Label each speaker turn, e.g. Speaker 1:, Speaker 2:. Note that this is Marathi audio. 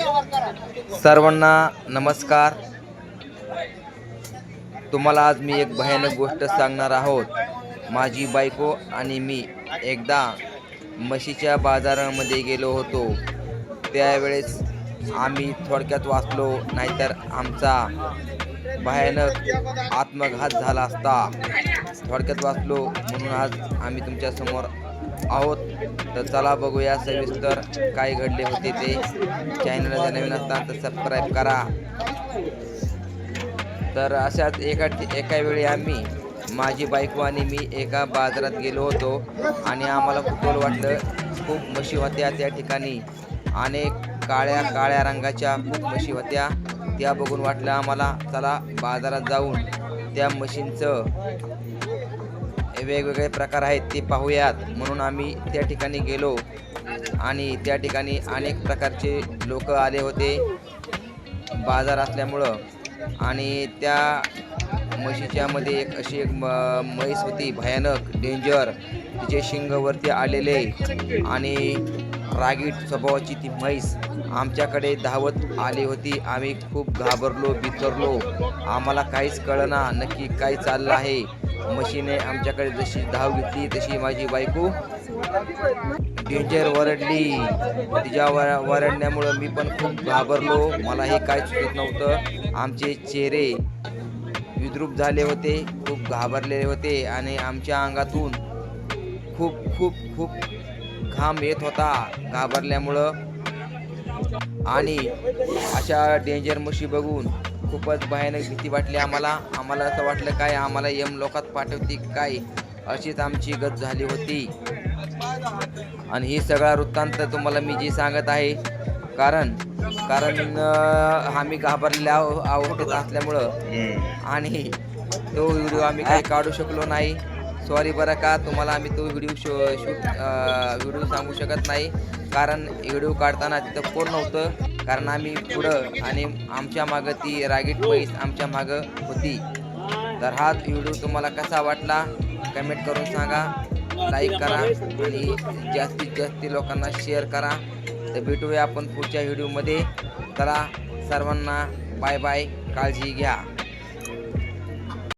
Speaker 1: सर्वांना नमस्कार. तुम्हाला आज मी एक भयानक गोष्ट सांगणार आहोत. माझी बायको आणि मी एकदा म्हशीच्या बाजारामध्ये गेलो होतो. त्यावेळेस आम्ही थोडक्यात वाचलो नाहीतर आमचा भयानक आत्मघात झाला असता. थोडक्यात वाचलो म्हणून आज आम्ही तुमच्यासमोर आहोत. तर चला बघूया सविस्तर काय घडले होते ते. चॅनलला नवीन असताना तर सबस्क्राईब करा. तर अशाच एका एका वेळी आम्ही माझी बायको आणि मी एका बाजारात गेलो होतो. आणि आम्हाला कुतूल वाटलं. खूप म्हशी होत्या त्या ठिकाणी. अनेक काळ्या काळ्या रंगाच्या खूप म्हशी होत्या. त्या बघून वाटलं आम्हाला चला बाजारात जाऊन त्या म्हशींचं वेगवेगळे प्रकार आहेत ते पाहूयात. म्हणून आम्ही त्या ठिकाणी गेलो आणि त्या ठिकाणी अनेक प्रकारचे लोक आले होते. बाजार असल्यामुळं. आणि त्या म्हशीच्यामध्ये एक अशी एक म- म्हैस होती भयानक डेंजर तिचे शिंगवरती आलेले आणि रागीट स्वभावाची ती म्हैस आमच्याकडे धावत आली होती. आम्ही खूप घाबरलो बिथरलो. आम्हाला काहीच कळना नक्की काय चाललं आहे. म्हशीने आमच्याकडे जशी धाव घेतली तशी माझी बायको डेंजर वरडली. तिच्या वर वरडण्यामुळं मी पण खूप घाबरलो. मला हे काय सुचत नव्हतं. आमचे चेहरे विद्रूप झाले होते खूप घाबरलेले होते आणि आमच्या अंगातून खूप खूप खूप घाम येत होता घाबरल्यामुळं. आणि अशा डेंजर म्हशी बघून खूपच भयानक भीती वाटली आम्हाला. आम्हाला असं वाटलं काय आम्हाला यम लोकात पाठवते काय? अशीच आमची गत झाली होती. आणि ही सगळा वृत्तांत तुम्हाला मी जी सांगत आहे कारण कारण आम्ही घाबरलेल्या आवडत आहोत असल्यामुळं. आणि तो व्हिडिओ आम्ही काही काढू शकलो नाही. सॉरी बरं का तुम्हाला आम्ही तो व्हिडिओ शो शूट व्हिडिओ सांगू शकत नाही. कारण व्हिडिओ काढताना तिथं कोण नव्हतं. कारण आम्ही पुढं आणि आमच्या मागं ती रागीट म्हैस आमच्या मागं होती. तर हा व्हिडिओ तुम्हाला कसा वाटला कमेंट करून सांगा. लाईक करा आणि जास्तीत जास्त लोकांना शेअर करा. तर भेटूया आपण पुढच्या व्हिडिओमध्ये. चला सर्वांना बाय बाय काळजी घ्या.